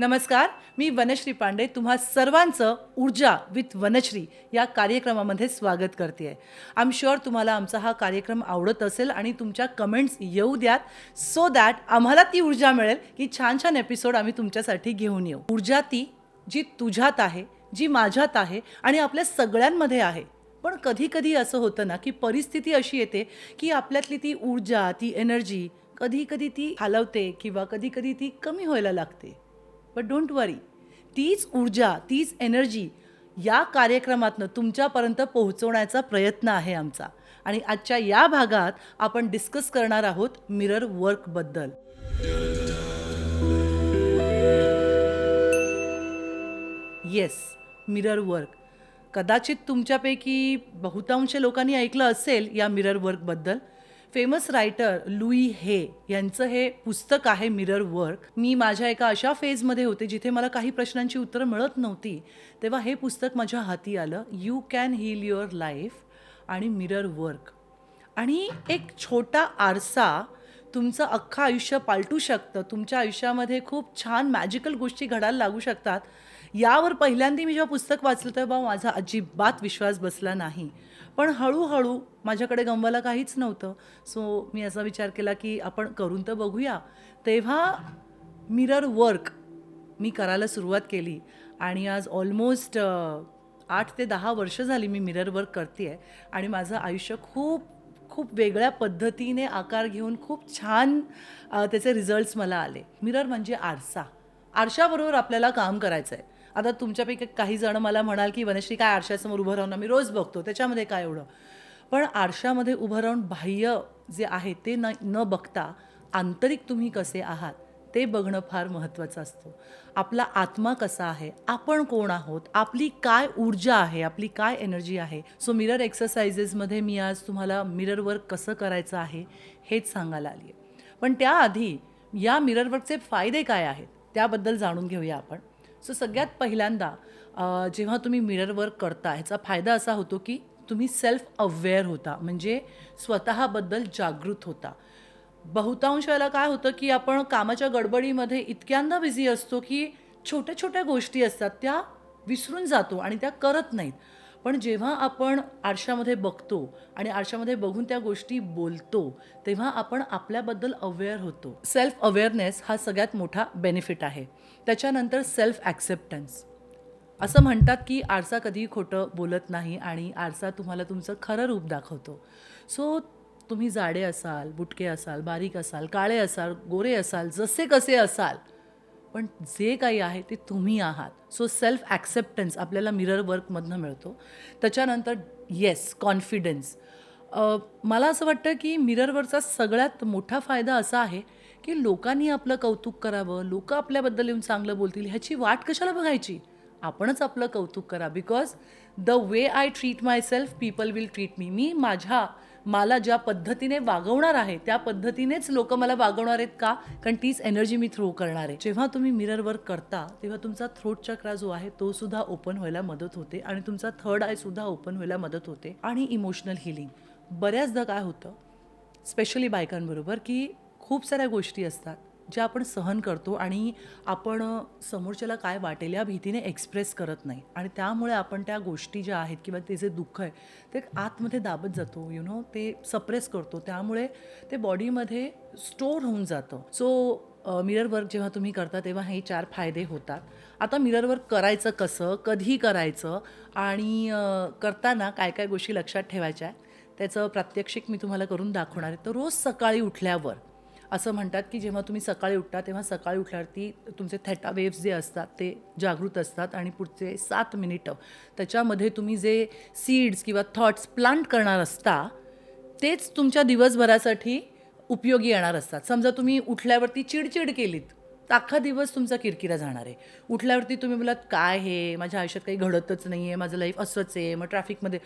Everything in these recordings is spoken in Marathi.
नमस्कार मी वनश्री पांडे. तुम्हा सर्वांचं ऊर्जा विथ वनश्री या कार्यक्रमामध्ये स्वागत करते आहे आय एम शुअर तुम्हाला आमचा हा कार्यक्रम आवडत असेल आणि तुमच्या कमेंट्स येऊ द्यात सो दॅट आम्हाला ती ऊर्जा मिळेल की छान छान एपिसोड आम्ही तुमच्यासाठी घेऊन येऊ. ऊर्जा ती जी तुझ्यात आहे जी माझ्यात आहे आणि आपल्या सगळ्यांमध्ये आहे. पण कधीकधी असं होतं ना की परिस्थिती अशी येते की आपल्यातली ती ऊर्जा ती एनर्जी कधी कधी ती हलवते किंवा कधी कधी ती कमी व्हायला लागते. बट डोंट वरी तीच ऊर्जा तीच एनर्जी या कार्यक्रमातनं तुमच्यापर्यंत पोहोचवण्याचा प्रयत्न आहे आमचा. आणि आजच्या या भागात आपण डिस्कस करणार आहोत मिरर वर्कबद्दल येस मिरर वर्क कदाचित तुमच्यापैकी बहुतांश लोकांनी ऐकलं असेल या मिरर वर्कबद्दल फेमस रायटर लुई हे यांचं हे पुस्तक आहे मिरर वर्क मी माझ्या एका अशा फेजमध्ये होते जिथे मला काही प्रश्नांची उत्तरं मिळत नव्हती. तेव्हा हे पुस्तक माझ्या हाती आलं you can heal your life आणि मिरर वर्क आणि एक छोटा आरसा तुमचं अख्खं आयुष्य पालटू शकतं. तुमच्या आयुष्यामध्ये खूप छान मॅजिकल गोष्टी घडायला लागू शकतात. यावर पहिल्यांदा मी जेव्हा पुस्तक वाचलं तेव्हा माझा अजिबात विश्वास बसला नाही. पण हळूहळू माझ्याकडे गमवायला काहीच नव्हतं. सो मी असा विचार केला की आपण करून तर बघूया. तेव्हा मिरर वर्क मी करायला सुरुवात केली आणि आज ऑलमोस्ट आठ ते दहा वर्ष झाली मी मिरर वर्क करते आहे आणि माझं आयुष्य खूप खूप वेगळ्या पद्धतीने आकार घेऊन खूप छान त्याचे रिझल्ट्स मला आले. मिरर म्हणजे आरसा. आरशाबरोबर आपल्याला काम करायचं आहे आता तुमच्यापैकी काही जण मला म्हणाल की वनश्री काय आरशासमोर उभं राहून मी रोज बघतो त्याच्यामध्ये काय एवढं? पण आरशामध्ये उभं राहून बाह्य जे आहे ते न न बघता आंतरिक तुम्ही कसे आहात ते बघणं फार महत्त्वाचं असतं. आपला आत्मा कसा आहे आपण कोण आहोत आपली काय ऊर्जा आहे आपली काय एनर्जी आहे सो मिरर एक्सरसाइजेसमध्ये मी आज तुम्हाला मिरर वर्क कसं करायचं आहे हेच सांगायला आली आहे पण त्याआधी या मिरर वर्कचे फायदे काय आहेत त्याबद्दल जाणून घेऊया आपण. सो सगळ्यात पहिल्यांदा जेव्हा तुम्ही मिरर वर्क करता ह्याचा फायदा असा होतो की तुम्ही सेल्फ अवेअर होता म्हणजे स्वतःबद्दल जागृत होता. बहुतांश वेळेला काय होतं की आपण कामाच्या गडबडीमध्ये इतक्यांदा बिझी असतो की छोट्या छोट्या गोष्टी असतात त्या विसरून जातो आणि त्या करत नाहीत. पण जेव्हा आपण आरशामध्ये बघतो आणि आरशामध्ये बघून त्या गोष्टी बोलतो तेव्हा आपण आपल्याबद्दल अवेअर होतो. सेल्फ अवेअरनेस हा सगळ्यात मोठा बेनिफिट आहे. त्याच्यानंतर सेल्फ ॲक्सेप्टन्स असं म्हणतात की आरसा कधीही खोटं बोलत नाही आणि आरसा तुम्हाला तुमचं खरं रूप दाखवतो. सो तुम्ही जाडे असाल बुटके असाल बारीक असाल काळे असाल गोरे असाल जसे कसे असाल पण जे काही आहे ते तुम्ही आहात. सो सेल्फ ॲक्सेप्टन्स आपल्याला मिरर वर्कमधनं मिळतो. त्याच्यानंतर येस कॉन्फिडन्स मला असं वाटतं की मिररवरचा सगळ्यात मोठा फायदा असा आहे की लोकांनी आपलं कौतुक करावं लोकं आपल्याबद्दल येऊन चांगलं बोलतील ह्याची वाट कशाला बघायची? आपणच आपलं कौतुक करा. Because the way I treat myself people will treat me मी माझ्या मला ज्या पद्धतीने वागवणार आहे त्या पद्धतीनेच लोक मला वागवणार आहेत का? कारण तीच एनर्जी मी थ्रो करणार आहे. जेव्हा तुम्ही मिरर वर्क करता तेव्हा तुमचा थ्रोट चक्रा जो आहे तो सुद्धा ओपन व्हायला मदत होते आणि तुमचा थर्ड आय सुद्धा ओपन व्हायला मदत होते आणि इमोशनल हिलिंग बऱ्याचदा काय होतं स्पेशली बायकांबरोबर की खूप साऱ्या गोष्टी असतात. ज्या आपण सहन करतो आणि आपण समोरच्याला काय वाटेल या भीतीने एक्सप्रेस करत नाही. आणि त्यामुळे आपण त्या गोष्टी ज्या आहेत किंवा ते जे दुःख आहे ते आतमध्ये दाबत जातो यु नो ते सप्रेस करतो. त्यामुळे ते बॉडीमध्ये स्टोअर होऊन जातं. सो मिरर वर्क जेव्हा तुम्ही करता तेव्हा हे चार फायदे होतात. आता मिरर वर्क करायचं कसं कधी करायचं आणि करताना काय काय गोष्टी लक्षात ठेवायच्या आहे त्याचं प्रात्यक्षिक मी तुम्हाला करून दाखवणार आहे. तर रोज सकाळी उठल्यावर असं म्हणतात की जेव्हा तुम्ही सकाळी उठता तेव्हा सकाळी उठल्यावरती तुमचे थेटा वेव्स जे असतात ते जागृत असतात आणि पुढचे सात मिनिटं त्याच्यामध्ये तुम्ही जे सीड्स किंवा थॉट्स प्लांट करणार असता तेच तुमच्या दिवसभरासाठी उपयोगी येणार असतात. समजा तुम्ही उठल्यावरती चिडचिड केलीत तर अख्खा दिवस तुमचा किरकिरा जाणार आहे. उठल्यावरती तुम्ही बोलात काय हे? माझ्या आयुष्यात काही घडतच नाही आहे माझं लाईफ असंच आहे मग ट्रॅफिकमध्ये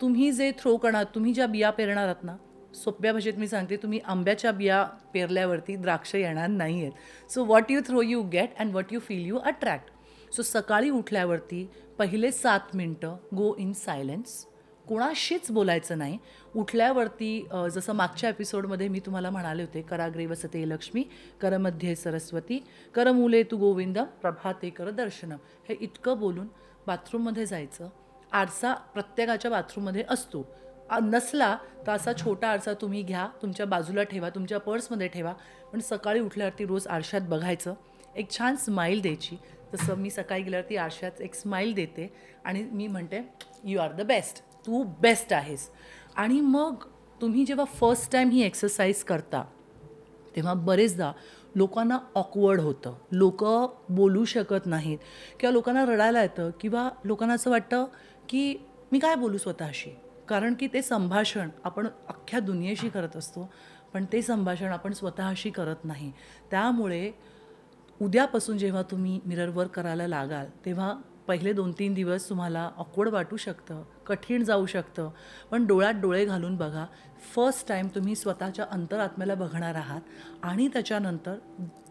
तुम्ही जे थ्रो करणार तुम्ही ज्या बिया पेरणार आहात ना सोप्या भाषेत मी सांगते तुम्ही आंब्याच्या बिया पेरल्यावरती द्राक्ष येणार नाही आहेत so what you throw you get and what you feel you attract so सकाळी उठल्यावरती पहिले सात मिनटं गो इन सायलेन्स कोणाशीच बोलायचं नाही. उठल्यावरती जसं मागच्या एपिसोडमध्ये मी तुम्हाला म्हणाले होते कराग्रे वसते लक्ष्मी करमध्ये सरस्वती करमुले तू गोविंद प्रभाते कर दर्शनम हे इतकं बोलून बाथरूममध्ये जायचं. आरसा प्रत्येकाच्या बाथरूममध्ये असतो. नसला तर असा छोटा आरसा तुम्ही घ्या. तुमच्या बाजूला ठेवा तुमच्या पर्समध्ये ठेवा. पण सकाळी उठल्यावरती रोज आरशात बघायचं. एक छान स्माईल द्यायची. जसं मी सकाळी गेल्यावरती आरशात एक स्माईल देते आणि मी म्हणते यू आर द बेस्ट तू बेस्ट आहेस. आणि मग तुम्ही जेव्हा फर्स्ट टाईम ही एक्सरसाइज करता तेव्हा बरेचदा लोकांना ऑकवर्ड होतं. लोक बोलू शकत नाहीत. किंवा लोकांना रडायला येतं. किंवा लोकांना असं वाटतं की मी काय बोलू स्वतःशी? कारण की ते संभाषण आपण अख्ख्या दुनियेशी करत असतो पण ते संभाषण आपण स्वतःशी करत नाही. त्यामुळे उद्यापासून जेव्हा तुम्ही मिरर वर्क करायला लागाल तेव्हा पहिले दोन तीन दिवस तुम्हाला ऑकवर्ड वाटू शकतं कठीण जाऊ शकतं. पण डोळ्यात डोळे घालून बघा फर्स्ट टाईम तुम्ही स्वतःच्या अंतरात्म्याला बघणार आहात आणि त्याच्यानंतर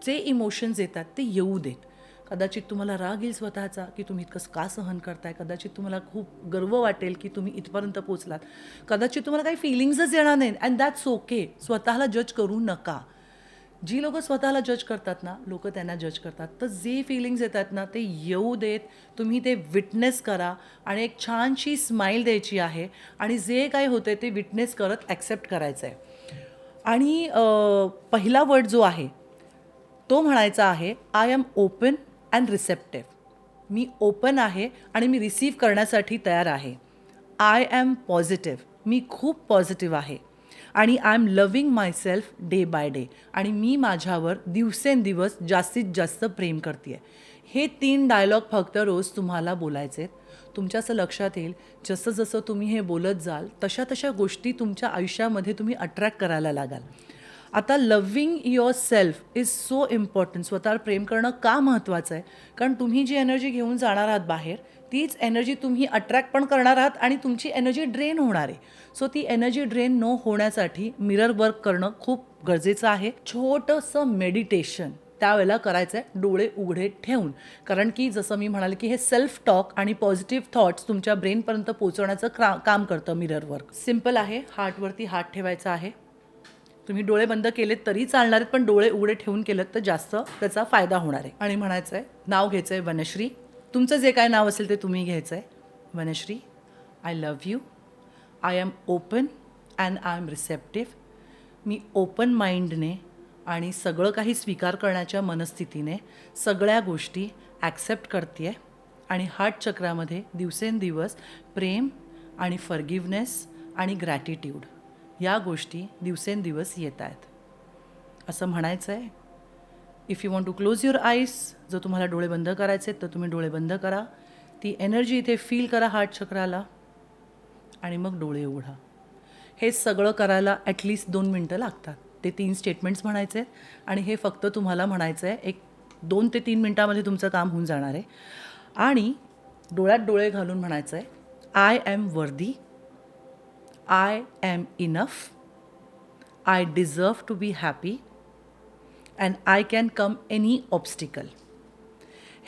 जे इमोशन्स येतात ते येऊ देत. कदाचित तुम्हाला राग येईल स्वतःचा की तुम्ही इतकं का सहन करताय? कदाचित तुम्हाला खूप गर्व वाटेल की तुम्ही इथपर्यंत पोचलात कदाचित तुम्हाला काही फिलिंग्सच येणार नाही अँड दॅट्स ओके स्वतःला जज करू नका. जी लोक स्वतःला जज करतात ना लोक त्यांना जज करतात. तर जे फिलिंग्स येतात ना ते येऊ देत. तुम्ही ते विटनेस करा. आणि एक छानशी स्माईल द्यायची आहे. आणि जे काय होते ते विटनेस करत ॲक्सेप्ट करायचं आहे आणि पहिला वर्ड जो आहे तो म्हणायचा आहे I am open and receptive me open आहे आणि मी रिसीव्ह करण्यासाठी तयार आहे. आय ॲम पॉझिटिव्ह मी खूप पॉझिटिव्ह आहे. आणि I am loving myself day by day आणि मी माझ्यावर दिवसेंदिवस जास्तीत जास्त प्रेम करते हे तीन डायलॉग फक्त रोज तुम्हाला बोलायचे आहेत तुमच्या असं लक्षात येईल जसं जसं तुम्ही हे बोलत जाल तशा तशा गोष्टी तुमच्या आयुष्यामध्ये तुम्ही अट्रॅक्ट करायला लागाल. आता loving yourself is so important स्वतःवर प्रेम करणं का महत्त्वाचं आहे? कारण तुम्ही जी एनर्जी घेऊन जाणार आहात बाहेर तीच एनर्जी तुम्ही अट्रॅक्ट पण करणार आहात आणि तुमची एनर्जी ड्रेन होणार आहे. सो ती एनर्जी ड्रेन न होण्यासाठी मिरर वर्क करणं खूप गरजेचं आहे. छोटंसं मेडिटेशन त्यावेळेला करायचं आहे डोळे उघडे ठेवून. कारण की जसं मी म्हणाले की हे सेल्फ टॉक आणि पॉझिटिव्ह थॉट्स तुमच्या ब्रेनपर्यंत पोहोचवण्याचं क्रा काम करतं मिरर वर्क सिंपल आहे हार्टवरती हात ठेवायचा आहे. तुम्ही डोळे बंद केलेत तरी चालणार आहेत पण डोळे उघडे ठेवून केलेत तर जास्त त्याचा फायदा होणार आहे. आणि म्हणायचं आहे नाव घ्यायचं आहे वनश्री. तुमचं जे काय नाव असेल ते तुम्ही घ्यायचं आहे Vanashree I love you I am open and I am receptive me open माइंडने आणि सगळं काही स्वीकार करण्याच्या मनस्थितीने सगळ्या गोष्टी ॲक्सेप्ट करते आहे आणि हार्ट चक्रामध्ये दिवसेंदिवस प्रेम आणि फर्गिवनेस आणि ग्रॅटिट्यूड या गोष्टी दिवसेंदिवस येत आहेत. असं म्हणायचं आहे if you want to close your eyes जर तुम्हाला डोळे बंद करायचे आहेत तर तुम्ही डोळे बंद करा. ती एनर्जी इथे फील करा हार्ट चक्राला आणि मग डोळे उघडा हे सगळं करायला ॲटलिस्ट दोन मिनटं लागतात. ते तीन स्टेटमेंट्स म्हणायचे आहेत आणि हे फक्त तुम्हाला म्हणायचं आहे एक दोन ते तीन मिनटामध्ये तुमचं काम होऊन जाणार आहे. आणि डोळ्यात डोळे घालून म्हणायचं आहे I am worthy I am enough I deserve to be happy and I can come any obstacle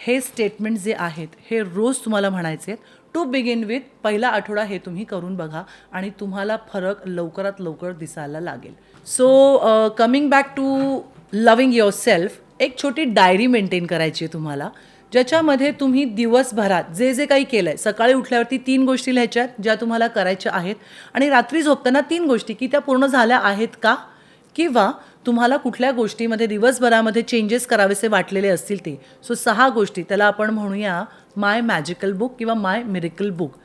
हे स्टेटमेंट जे आहेत हे रोज तुम्हाला म्हणायचे आहेत. टू बिगिन विथ पहिला आठवडा हे तुम्ही करून बघा आणि तुम्हाला फरक लवकरात लवकर दिसायला लागेल. So coming back to loving yourself एक छोटी डायरी मेंटेन करायची आहे तुम्हाला. ज्याच्यामध्ये तुम्ही दिवसभरात जे जे काही केलं आहे सकाळी उठल्यावरती तीन गोष्टी लिहायच्यात ज्या तुम्हाला करायच्या आहेत आणि रात्री झोपताना तीन गोष्टी की त्या पूर्ण झाल्या आहेत का? किंवा तुम्हाला कुठल्या गोष्टीमध्ये दिवसभरामध्ये चेंजेस करावेसे वाटलेले असतील ते? सो सहा गोष्टी. त्याला आपण म्हणूया माय मॅजिकल बुक किंवा माय मिरिकल बुक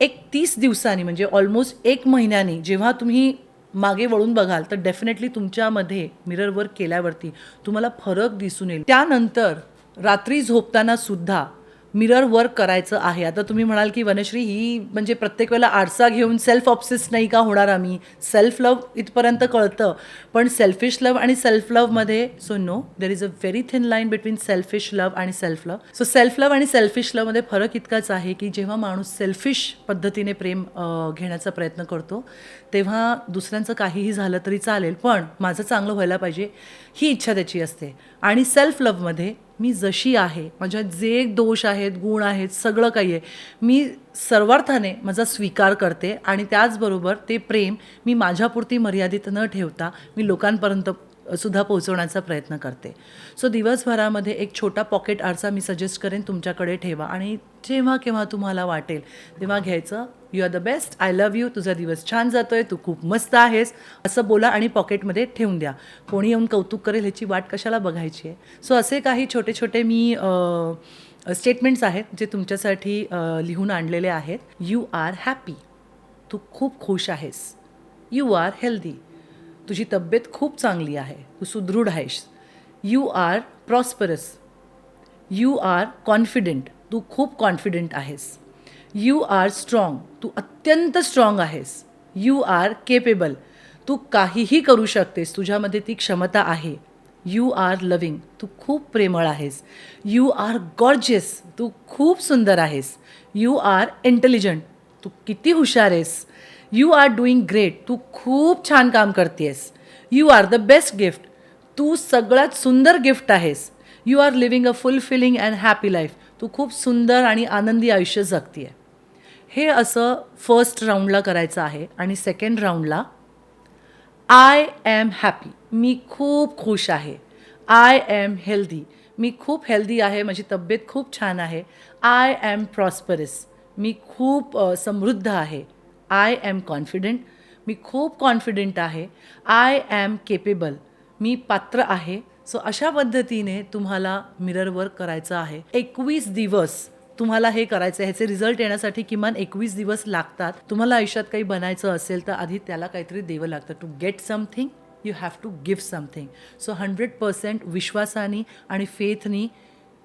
एक तीस दिवसांनी म्हणजे ऑलमोस्ट एक महिन्यानी जेव्हा तुम्ही मागे वळून बघाल तर डेफिनेटली तुमच्यामध्ये मिरर वर्क केल्यावरती तुम्हाला फरक दिसून येईल. त्यानंतर रात्री झोपताना सुद्धा मिरर वर्क करायचं आहे. आता तुम्ही म्हणाल की वनश्री ही म्हणजे प्रत्येक वेळेला आरसा घेऊन सेल्फ ऑप्सिस नाही का होणार आम्ही? सेल्फ लव इथपर्यंत कळतं. पण सेल्फिश लव्ह आणि self लवमध्ये so no there is a very thin line between selfish love आणि self love so self love आणि सेल्फिश लव्हमध्ये फरक इतकाच आहे की जेव्हा माणूस सेल्फिश पद्धतीने प्रेम घेण्याचा प्रयत्न करतो तेव्हा दुसऱ्यांचं काहीही झालं तरी चालेल. पण माझं चांगलं व्हायला पाहिजे ही इच्छा त्याची असते. आणि सेल्फ लवमध्ये मी जशी आहे माझ्यात जे दोष आहेत गुण आहेत सगळं काही आहे मी सर्वार्थाने माझा स्वीकार करते आणि त्याचबरोबर ते प्रेम मी माझ्यापुरती मर्यादित न ठेवता मी लोकांपर्यंत सुद्धा पोहोचवण्याचा प्रयत्न करते. सो दिवसभरामध्ये एक छोटा पॉकेट आरसा मी सजेस्ट करेन तुमच्याकडे ठेवा आणि जेव्हा केव्हा तुम्हाला वाटेल तेव्हा घ्यायचं you are the best I love you तुझा दिवस छान जातोय तू खूप मस्त आहेस. असं बोला आणि पॉकेटमध्ये ठेवून द्या. कोणी येऊन कौतुक करेल ह्याची वाट कशाला बघायची आहे? सो असे काही छोटे छोटे मी स्टेटमेंट्स आहेत जे तुमच्यासाठी लिहून आणलेले आहेत. यू आर हॅपी तू खूप खुश आहेस. यू आर हेल्दी तुझी तब्येत खूप चांगली आहे. तू सुदृढ आहेस. You are prosperous you are confident तू खूप कॉन्फिडंट आहेस. यू आर स्ट्रॉंग तू अत्यंत स्ट्रॉंग आहेस. यू आर केपेबल तू काहीही करू शकतेस. तुझ्यामध्ये ती क्षमता आहे. यू आर लविंग तू खूप प्रेमळ आहेस. यू आर गॉर्जियस तू खूप सुंदर आहेस. यू आर इंटेलिजंट तू किती हुशार आहेस. यू आर डुईंग ग्रेट तू खूप छान काम करतेस you are the best gift तू सगळ्यात सुंदर गिफ्ट आहेस. You are living a fulfilling and happy life तू खूप सुंदर आणि आनंदी आयुष्य जगतीये. हे असं फर्स्ट राऊंडला करायचं आहे आणि सेकंड राऊंडला आय ॲम हॅपी मी खूप खुश आहे. आय ॲम हेल्दी मी खूप हेल्दी आहे. माझी तब्येत खूप छान आहे. आय ॲम प्रॉस्परस मी खूप समृद्ध आहे. आय ॲम कॉन्फिडंट मी खूप कॉन्फिडंट आहे. आय ॲम केपेबल मी पात्र आहे. सो अशा पद्धतीने तुम्हाला मिरर वर्क करायचं आहे. एकवीस दिवस तुम्हाला हे करायचं आहे. ह्याचे रिझल्ट येण्यासाठी किमान एकवीस दिवस लागतात. तुम्हाला आयुष्यात काही बनायचं असेल तर आधी त्याला काहीतरी द्यावं लागतं. To get something you have to give something so hundred percent विश्वासानी आणि फेथनी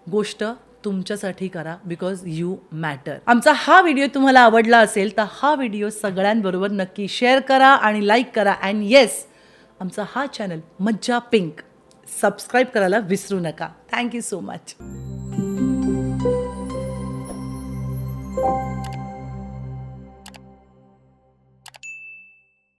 गोष्ट तुमच्यासाठी करा बिकॉज यू मॅटर आमचा हा व्हिडिओ तुम्हाला आवडला असेल तर हा व्हिडिओ सगळ्यांबरोबर नक्की शेअर करा आणि लाईक करा. अँड येस आमचा हा चॅनल मज्जा पिंक सबस्क्राईब करायला विसरू नका. Thank you so much